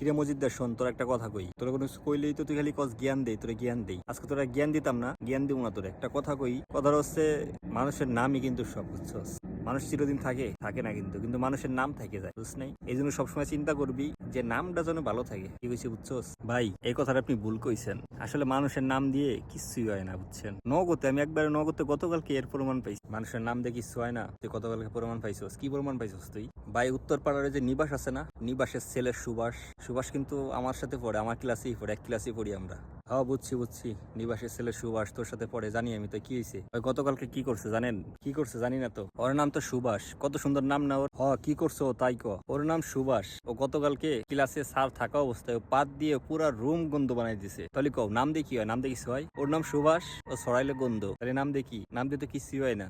কিরে মজিদার শোন, তোর একটা কথা কই। তোর কোনো কইলেই তো তুই খালি কস জ্ঞান দেই তোরা জ্ঞান দেই। আজকে তোরা জ্ঞান দিতাম না, জ্ঞান দিব না তোর। একটা কথা কই কথা হচ্ছে, মানুষের নামই কিন্তু সব, বুঝছস? মানুষ চিরদিন থাকে থাকে না কিন্তু কিন্তু মানুষের নাম থেকে যায়, বুঝছ নাই? এই জন্য সবসময় চিন্তা করবি যে নামটা যেন ভালো থাকে। কি কইছি, বুঝছস? ভাই, এই কথাটা আপনি ভুল কইছেন। আসলে মানুষের নাম দিয়ে কিচ্ছুই হয় না, বুঝছেন? নগদে, আমি একবারে নগদে গতকালকে এর প্রমাণ পাইছি। মানুষের নাম দিয়ে কিচ্ছু হয় না। তুই গতকালকে প্রমাণ পাইছস? কি প্রমাণ পাইছস তুই? ভাই উত্তর পাড়ার যে নিবাস আছে না? নিবাসের ছেলে সুভাষ। সুভাষ কিন্তু আমার সাথে পড়ে, আমার ক্লাসেই পড়ে, এক ক্লাসেই পড়ি আমরা। হ্যাঁ বুঝছি বুঝছি। নিবাসের ছেলে সুভাষ, তোর সাথে পরে জানি আমি, তো কি হয়েছে ওই গতকালকে কি করছে জানেন? কি করছে জানি না তো। ওর নাম তো সুভাষ। কত সুন্দর নাম না ওর? হ কি করছ ও, তাই ক। ওর নাম সুভাষ। ও গতকালকে ক্লাসে স্যার থাকা অবস্থায় ও পাত দিয়ে পুরা রুম গন্ধ বানাই দিছে। তাহলে কও, নাম দিয়ে কি হয়? নাম কিছু হয়? ওর নাম সুভাষ, ও সরাইলে গন্ধ। তাহলে নাম কি? নাম দিয়ে তো কিছু হয় না।